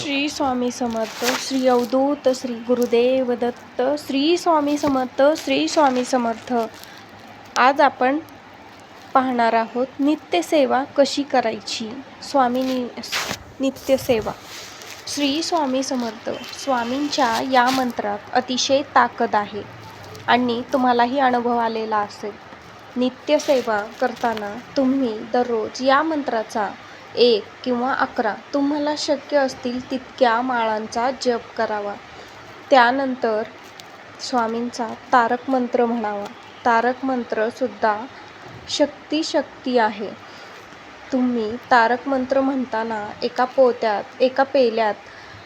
श्री स्वामी समर्थ श्री अवधूत श्री गुरुदेव दत्त श्री स्वामी समर्थ श्री स्वामी समर्थ. आज आपण पाहणार आहोत नित्यसेवा कशी करायची? स्वामी नि नित्यसेवा. श्री स्वामी समर्थ स्वामींच्या या मंत्रात अतिशय ताकद आहे आणि तुम्हालाही अनुभव आलेला असेल. नित्यसेवा करताना तुम्ही दररोज या मंत्राचा एक किंवा अकरा. तुम्हाला शक्य असतील तितक्या माळांचा जप करावा. त्यानंतर स्वामींचा तारक मंत्र म्हणावा. तारक मंत्रसुद्धा शक्ती शक्ती आहे. तुम्ही तारक मंत्र म्हणताना एका पोत्यात एका पेल्यात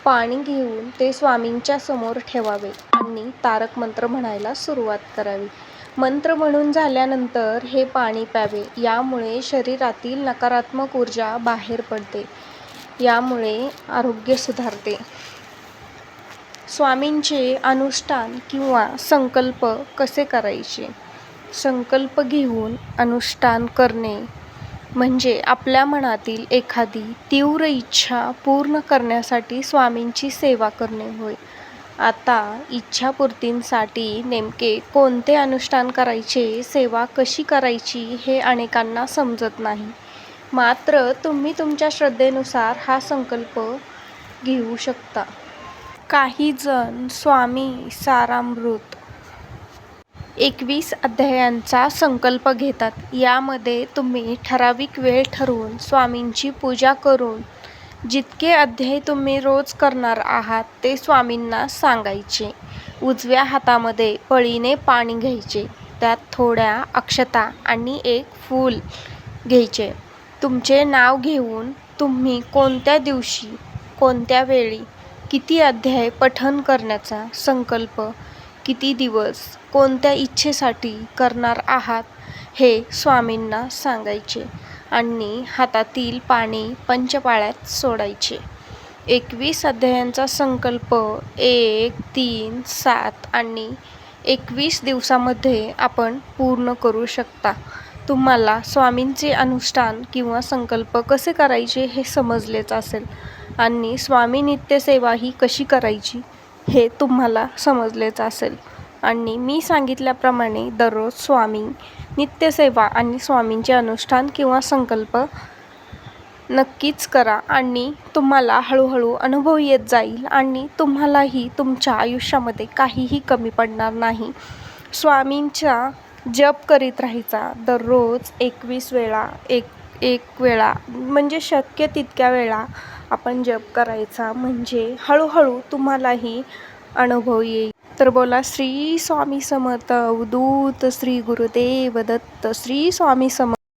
पाणी घेऊन ते स्वामींच्या समोर ठेवावे आणि तारक मंत्र म्हणायला सुरुवात करावी. मंत्र म्हणून झाल्यानंतर हे पाणी प्यावे. यामुळे शरीरातील नकारात्मक ऊर्जा बाहेर पडते. यामुळे आरोग्य सुधारते. स्वामींचे अनुष्ठान किंवा संकल्प कसे करायचे? संकल्प घेऊन अनुष्ठान करणे म्हणजे आपल्या मनातील एखादी तीव्र इच्छा पूर्ण करण्यासाठी स्वामींची सेवा करणे होय. आता इच्छापूर्तींसाठी नेमके कोणते अनुष्ठान करायचे सेवा कशी करायची हे अनेकांना समजत नाही. मात्र तुम्ही तुमच्या श्रद्धेनुसार हा संकल्प घेऊ शकता. काही जण स्वामी सारामृत एकवीस अध्यायांचा संकल्प घेतात. यामध्ये तुम्ही ठराविक वेळ ठरवून स्वामींची पूजा करून जितके अध्याय तुम्ही रोज करणार आहात ते स्वामींना सांगायचे. उजव्या हातामध्ये पळीने पाणी घ्यायचे. त्यात थोड्या अक्षता आणि एक फूल घ्यायचे. तुमचे नाव घेऊन तुम्ही कोणत्या दिवशी कोणत्या वेळी किती अध्याय पठण करण्याचा संकल्प किती दिवस कोणत्या इच्छेसाठी करणार आहात हे स्वामींना सांगायचे. आणि हातातील पाणी पंचपाळ्यात सोडायचे. एकवीस अध्यायांचा संकल्प एक तीन सात आणि एकवीस दिवसामध्ये आपण पूर्ण करू शकता. तुम्हाला स्वामींचे अनुष्ठान किंवा संकल्प कसे करायचे हे समजलेच असेल. आणि स्वामी नित्यसेवा ही कशी करायची हे तुम्हाला समजलेच असेल. आणि मी सांगितल्याप्रमाणे दररोज स्वामी नित्यसेवा आणि स्वामींचे अनुष्ठान किंवा संकल्प नक्कीच करा आणि तुम्हाला हळूहळू अनुभव येत जाईल आणि तुम्हालाही तुमच्या आयुष्यामध्ये काहीही कमी पडणार नाही. स्वामींचा जप करीत राहायचा दररोज एकवीस वेळा एक एक वेळा म्हणजे शक्य तितक्या वेळा आपण जप करायचा. म्हणजे हळूहळू तुम्हालाही अनुभव येईल. तर बोला श्री स्वामी समर्थ अवधूत श्री गुरुदेव दत्त श्री स्वामी समर्थ